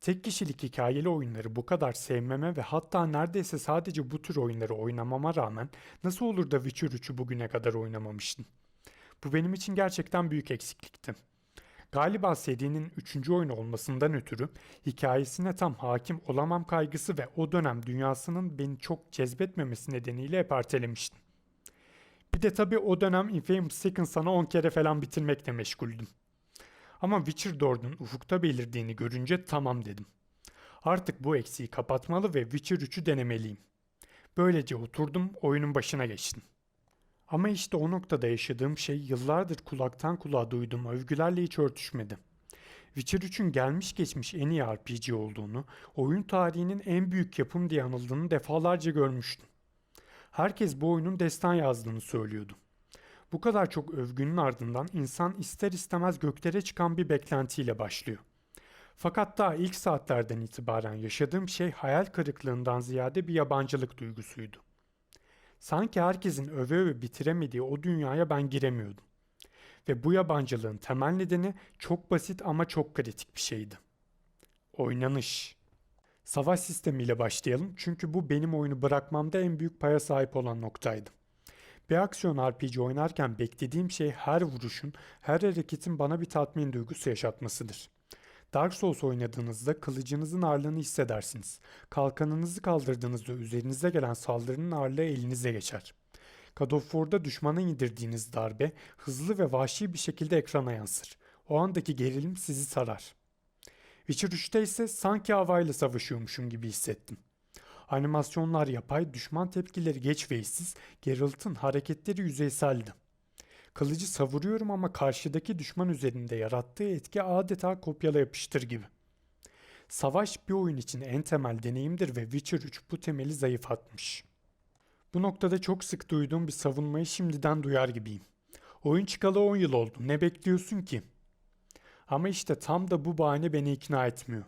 Tek kişilik hikayeli oyunları bu kadar sevmeme ve hatta neredeyse sadece bu tür oyunları oynamama rağmen nasıl olur da Witcher 3'ü bugüne kadar oynamamıştım? Bu benim için gerçekten büyük eksiklikti. Galiba serinin 3. oyunu olmasından ötürü hikayesine tam hakim olamam kaygısı ve o dönem dünyasının beni çok cezbetmemesi nedeniyle hep ertelemiştim. Bir de tabii o dönem Infamous Second Son'ı 10 kere falan bitirmekle meşguldüm. Ama Witcher 4'ün ufukta belirdiğini görünce tamam dedim. Artık bu eksiği kapatmalı ve Witcher 3'ü denemeliyim. Böylece oturdum oyunun başına geçtim. Ama işte o noktada yaşadığım şey yıllardır kulaktan kulağa duyduğum övgülerle hiç örtüşmedi. Witcher 3'ün gelmiş geçmiş en iyi RPG olduğunu, oyun tarihinin en büyük yapım diye anıldığını defalarca görmüştüm. Herkes bu oyunun destan yazdığını söylüyordu. Bu kadar çok övgünün ardından insan ister istemez göklere çıkan bir beklentiyle başlıyor. Fakat daha ilk saatlerden itibaren yaşadığım şey hayal kırıklığından ziyade bir yabancılık duygusuydu. Sanki herkesin öve öve bitiremediği o dünyaya ben giremiyordum. Ve bu yabancılığın temel nedeni çok basit ama çok kritik bir şeydi. Oynanış. Savaş sistemiyle başlayalım çünkü bu benim oyunu bırakmamda en büyük paya sahip olan noktaydı. Bir aksiyon RPG oynarken beklediğim şey her vuruşun, her hareketin bana bir tatmin duygusu yaşatmasıdır. Dark Souls oynadığınızda kılıcınızın ağırlığını hissedersiniz. Kalkanınızı kaldırdığınızda üzerinize gelen saldırının ağırlığı elinize geçer. God of War'da düşmana indirdiğiniz darbe hızlı ve vahşi bir şekilde ekrana yansır. O andaki gerilim sizi sarar. Witcher 3'te ise sanki havayla savaşıyormuşum gibi hissettim. Animasyonlar yapay, düşman tepkileri geç ve işsiz, Geralt'ın hareketleri yüzeyseldi. Kılıcı savuruyorum ama karşıdaki düşman üzerinde yarattığı etki adeta kopyala yapıştır gibi. Savaş bir oyun için en temel deneyimdir ve Witcher 3 bu temeli zayıflatmış. Bu noktada çok sık duyduğum bir savunmayı şimdiden duyar gibiyim. Oyun çıkalı 10 yıl oldu. Ne bekliyorsun ki? Ama işte tam da bu bahane beni ikna etmiyor.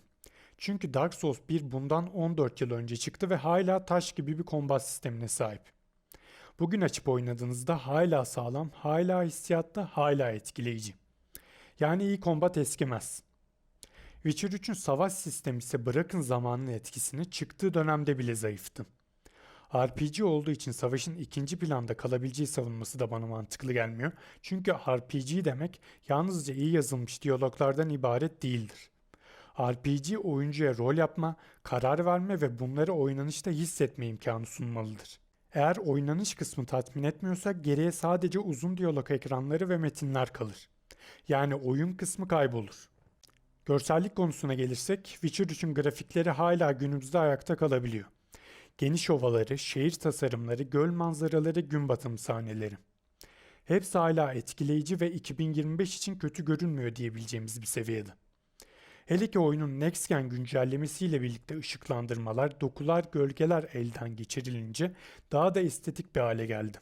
Çünkü Dark Souls 1 bundan 14 yıl önce çıktı ve hala taş gibi bir kombat sistemine sahip. Bugün açıp oynadığınızda hala sağlam, hala hissiyatta, hala etkileyici. Yani iyi kombat eskimez. Witcher 3'ün savaş sistemi ise bırakın zamanın etkisini çıktığı dönemde bile zayıftı. RPG olduğu için savaşın ikinci planda kalabileceği savunması da bana mantıklı gelmiyor. Çünkü RPG demek yalnızca iyi yazılmış diyaloglardan ibaret değildir. RPG oyuncuya rol yapma, karar verme ve bunları oynanışta hissetme imkanı sunmalıdır. Eğer oynanış kısmı tatmin etmiyorsa geriye sadece uzun diyalog ekranları ve metinler kalır. Yani oyun kısmı kaybolur. Görsellik konusuna gelirsek Witcher 3'ün grafikleri hala günümüzde ayakta kalabiliyor. Geniş ovaları, şehir tasarımları, göl manzaraları, gün batımı sahneleri. Hepsi hala etkileyici ve 2025 için kötü görünmüyor diyebileceğimiz bir seviyede. Hele ki oyunun Next Gen güncellemesiyle birlikte ışıklandırmalar, dokular, gölgeler elden geçirilince daha da estetik bir hale geldi.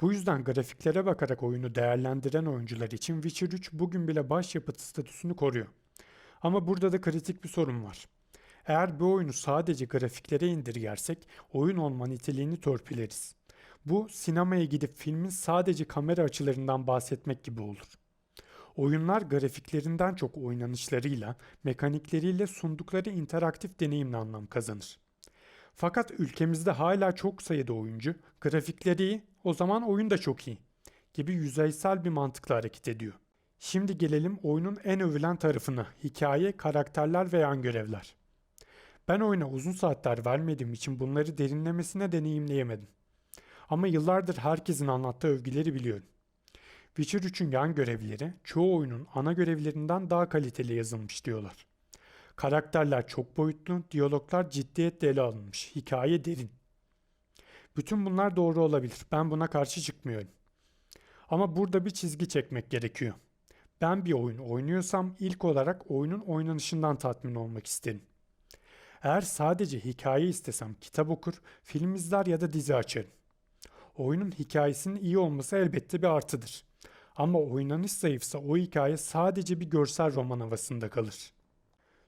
Bu yüzden grafiklere bakarak oyunu değerlendiren oyuncular için Witcher 3 bugün bile başyapıt statüsünü koruyor. Ama burada da kritik bir sorun var. Eğer bu oyunu sadece grafiklere indirgersek oyun olma niteliğini törpüleriz. Bu sinemaya gidip filmin sadece kamera açılarından bahsetmek gibi olur. Oyunlar grafiklerinden çok oynanışlarıyla, mekanikleriyle sundukları interaktif deneyimle anlam kazanır. Fakat ülkemizde hala çok sayıda oyuncu, grafikleri iyi, o zaman oyun da çok iyi gibi yüzeysel bir mantıkla hareket ediyor. Şimdi gelelim oyunun en övülen tarafına, hikaye, karakterler ve yan görevler. Ben oyuna uzun saatler vermediğim için bunları derinlemesine deneyimleyemedim. Ama yıllardır herkesin anlattığı övgüleri biliyorum. Witcher 3'ün yan görevleri çoğu oyunun ana görevlerinden daha kaliteli yazılmış diyorlar. Karakterler çok boyutlu, diyaloglar ciddiyetle ele alınmış, hikaye derin. Bütün bunlar doğru olabilir. Ben buna karşı çıkmıyorum. Ama burada bir çizgi çekmek gerekiyor. Ben bir oyun oynuyorsam ilk olarak oyunun oynanışından tatmin olmak isterim. Eğer sadece hikaye istesem kitap okur, film izler ya da dizi açarım. Oyunun hikayesinin iyi olması elbette bir artıdır. Ama oynanış zayıfsa o hikaye sadece bir görsel roman havasında kalır.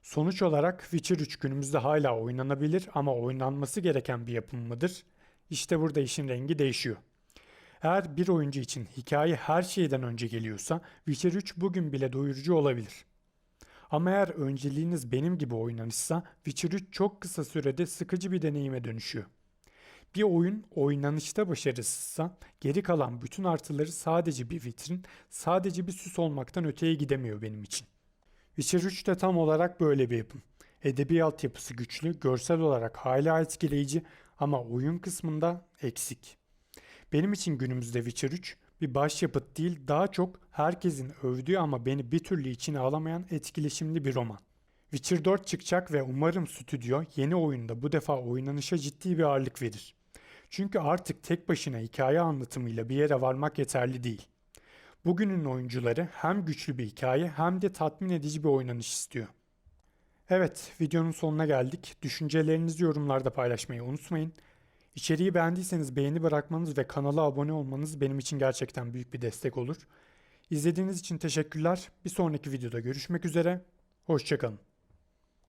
Sonuç olarak Witcher 3 günümüzde hala oynanabilir ama oynanması gereken bir yapım mıdır? İşte burada işin rengi değişiyor. Eğer bir oyuncu için hikaye her şeyden önce geliyorsa Witcher 3 bugün bile doyurucu olabilir. Ama eğer önceliğiniz benim gibi oynanışsa Witcher 3 çok kısa sürede sıkıcı bir deneyime dönüşüyor. Bir oyun oynanışta başarısızsa geri kalan bütün artıları sadece bir vitrin, sadece bir süs olmaktan öteye gidemiyor benim için. Witcher 3 de tam olarak böyle bir yapım. Edebi altyapısı güçlü, görsel olarak hala etkileyici ama oyun kısmında eksik. Benim için günümüzde Witcher 3 bir başyapıt değil daha çok herkesin övdüğü ama beni bir türlü içine alamayan etkileşimli bir roman. Witcher 4 çıkacak ve umarım stüdyo yeni oyunda bu defa oynanışa ciddi bir ağırlık verir. Çünkü artık tek başına hikaye anlatımıyla bir yere varmak yeterli değil. Bugünün oyuncuları hem güçlü bir hikaye hem de tatmin edici bir oynanış istiyor. Evet, videonun sonuna geldik. Düşüncelerinizi yorumlarda paylaşmayı unutmayın. İçeriği beğendiyseniz beğeni bırakmanız ve kanala abone olmanız benim için gerçekten büyük bir destek olur. İzlediğiniz için teşekkürler. Bir sonraki videoda görüşmek üzere. Hoşçakalın.